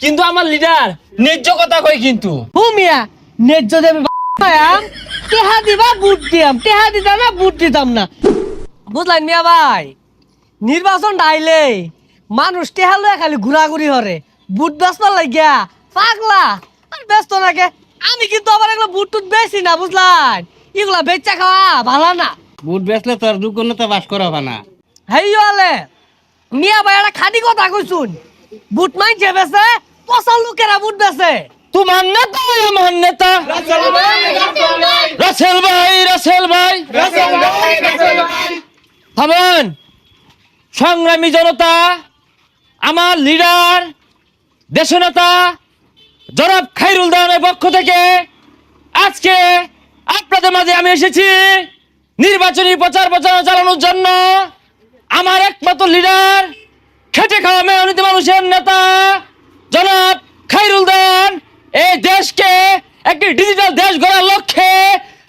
কিন্তু আমার লিডার ন্যায্য কথা কই কিন্তু। হুমিয়া ন্যায্য দেবে টেহা দিবা বুট দিয়াম টেহা দিতাম না বুট দিতাম না। বুঝলেন মিয়া ভাই নির্বাচন ডাইলে মানুষ টেহা লয়ে খালি ঘোরাঘুরি হরে বুট ব্যস্ত লাগিয়া পাগলা আর ব্যস্ত নাকে আমি কিন্তু আবার এগুলো বুট টুট বেশি না বুঝলেন? এগুলা বেচা খাওয়া ভালো না। বুট বেচলে তোর দুগুণতে বাস করা হবে না। হেই হলে মিয়া ভাই একটা খাদি কথা কইছুন। বুট মাইছে বেছে পচা লোকেরা বুট বেছে তোমার নেতা আমার নেতা রাসেল ভাই রাসেল ভাই। থামেন সংগ্রামী জনতা আমার লিডার দেশনেতা জনাব খাইরুল দানের পক্ষ থেকে আজকে আপনাদের মাঝে আমি এসেছি। নির্বাচনী প্রচার প্রচারণা চালানোর জন্য আমার একমাত্র লিডার খেটে খাওয়া মেহনতি মানুষের নেতা জনাব খাইরুল দান, এই দেশকে একটি ডিজিটাল দেশ গড়ার লক্ষ্যে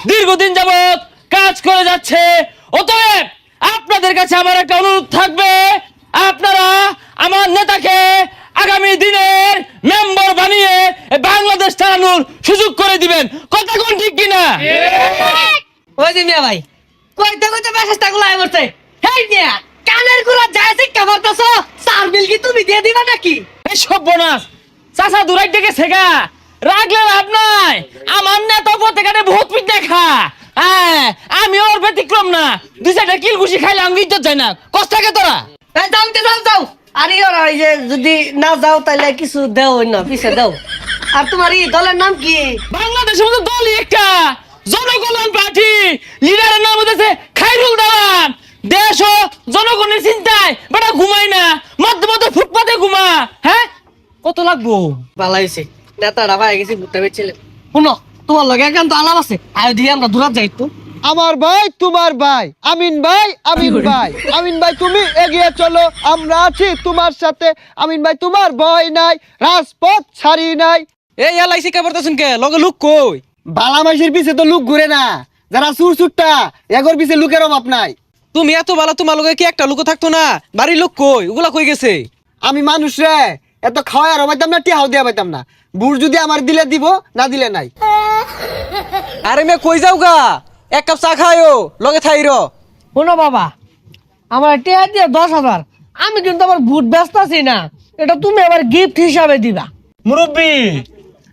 দীর্ঘদিন যাবৎ কাজ করে যাচ্ছে। অতএব আপনাদের কাছে আমার একটা অনুরোধ থাকবে, আপনারা আমার নেতাকে আগামী দিনের মেম্বার বানিয়ে বাংলাদেশ চালানোর সুযোগ করে দিবেন। কথা কোন ঠিক কিনা? ওই যে মিয়া ভাই কইতে কইতে মেসেজটা গুলাই করছে হেই মিয়া, কানেরগুলা যায় শিক্ষা করতেছ চার বিল কি তুমি দিয়ে দিবা নাকি? সর্বনাশ। চাচা দূরাই থেকে শেখা। রাখলে লাভ নাই। আমার নেতা পথে বহুত পিঠ দেখা। হ্যাঁ আমি ওর ব্যতিক্রম না। দুই চারটা কিল ঘুষি খাইলে আমি ইজ্জত যায় না। কষ্ট থাকে তোরা। যাও যাও যাও আরে ওরা এই যে যদি না যাও তাহলে কিছু দেও না পিছে দাও। আর তোমার এই দলের নাম কি? বাংলাদেশের মতো দলই একটা। জনকল্যাণ পার্টি। লিডারের নাম হচ্ছে খাইরুল দাওয়ান দেশ ও জনগণের চিন্তায় বেটা ঘুমাই না মধ্যে মধ্যে ফুটপাতে ঘুমা হ্যাঁ? কত লাগবো? ভালো হয়েছে। নেতাটা ভাই গেছি ঘুরতে পেয়েছিলেন শুনো তোমার লগে একান্ত আলাপ আছে। আয় দিয়ে আমরা দূরাত যাই তো আমার ভাই তোমার ভাই আমিন ভাই আমিন ভাই। আমিন ভাই তুমি এগিয়ে চলো আমরা আছি তোমার সাথে। আমিন ভাই তোমার ভয় নাই রাজপথ ছাড়ি নাই। এই এলআইসি কে পড়তেছেন কে? লগে লুক কই? বালা মাইসের পিছে তো লুক ঘুরে না। যারা সুর সুরটা এগোর পিছে লুকের অভাব নাই। তুমি এত ভালো তোমার লগে কি একটা লোক থাকতো না? বাড়ির লোক কই? ওগুলা কই গেছে? আমি মানুষ রে এত খাওয়াই আর পাইতাম না টিহাও দিয়া পাইতাম না। বুড় যদি আমার দিলে দিব না দিলে নাই। আরে মে কই যাও গা? এক কাপ চা খায়ও লগে থাই র। শোনো বাবা আমার টেয়া দিয়ে দশ হাজার। আমি কিন্তু আবার বুট ব্যস্ত আছি না। এটা তুমি আবার গিফট হিসাবে দিবা। মুরব্বী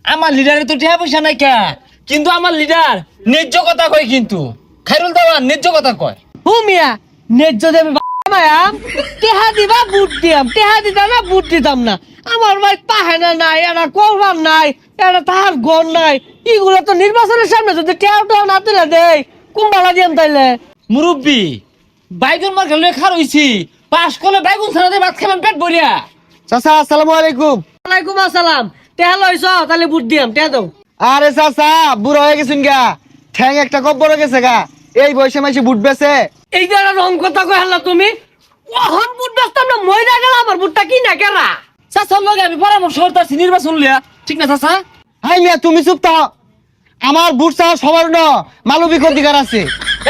আমার লিডারের তো টিয়া পয়সা নাই কে? কিন্তু আমার লিডার ন্যায্য কথা কয় কিন্তু। খাইরুল দাওয়ান ন্যায্য কথা কয়। হুমিয়া ন্যায্য দেবে মায়াম টেহা দিবা বুট দিয়াম। টেহা দিতাম না বুট দিতাম না। আমার ভাই পাহেনা নাই এটা করবার নাই এটা তাহার গন নাই। এগুলো তো নির্বাচনের সামনে যদি টেহা টেহা না তুলে দেয় কুম্বালা দিয়াম তাইলে। মুরব্বী বাইগুন মার খেলে খার হইছি। পাস করলে বাইগুন ছাড়াতে ভাত খাবেন পেট ভরিয়া। চাচা আসসালামু আলাইকুম। ওয়ালাইকুম আসসালাম। টেহা লইছ তাহলে বুট দিয়াম টেহা দাও। আরে চাচা বুড়ো হয়ে গেছেন গা। ঠ্যাং একটা কব্বর গেছে গা। এই বয়সে মাইসে বুট বেছে। এই যে রং কথা কই হাল্লা তুমি? ওহন বুট ব্যস্তাম না মইরা গেল আমার বুটটা কি না কেরা? চাচার লগে আমি পরামর্শ করতেছি নির্বাচন লিয়া ঠিক না চাচা? হাই মিয়া তুমি চুপ থাও আমার বুট চাওয়া সবার ন মানবিক অধিকার আছে।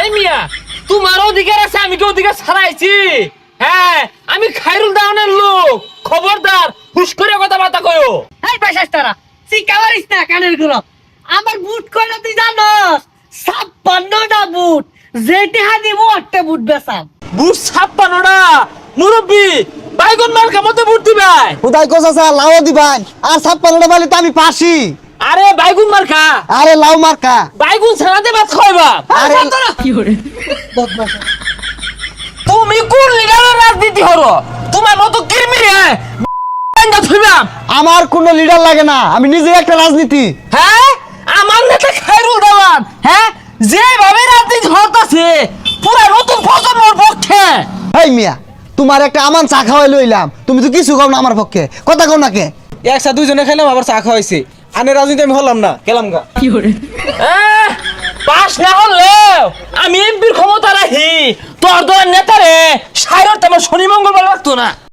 এই মিয়া তোমার অধিকার আছে আমি কি অধিকার ছাড়াইছি। হ্যাঁ আমি খাইরুল দাওয়ানের লোক খবরদার হুশ করে কথাবার্তা কয়ো এই পয়সা তারা শিকাবারিস না কানেরগুলো। আমার বুট কয়টা তুই জানোস? ছাপ্পান্নটা বুট। যেটি হাতি একটা বুট বেসাম বুট ছাপ্পানোটা মুরব্বী বাইগুন মার কামতে বুট দিবাই। উদয় কো লাও দিবান আর তো আমি পাসি আরে বাইগুন মার খা আরে লাউ মার্কা বাইগুন ছাড়াতে ভাত খাইবা আরে তুমি কোন লিডারের রাজনীতি হরো তোমার মতো কিরমি আমার কোনো লিডার লাগে না। আমি নিজে একটা রাজনীতি হ্যাঁ আমার নেতা খাইরুল দেওয়ান হ্যাঁ যেভাবে রাজনীতি হতাছে পুরা নতুন প্রজন্মর পক্ষে। এই মিয়া তোমার একটা আমান চা খাওয়াই লইলাম। তুমি তো কিছু কও না আমার পক্ষে। কথা কও না কে? একসা দুইজনে খাইলাম আবার চা খাওয়াইছে। আনে রাজনীতি আমি হলাম না গেলাম গা। আহ, পাস না হলেও আমি এমপির ক্ষমতা রাখি। তোর দলের নেতারে সাইরত আমার শনি মঙ্গলবার লাগতো না।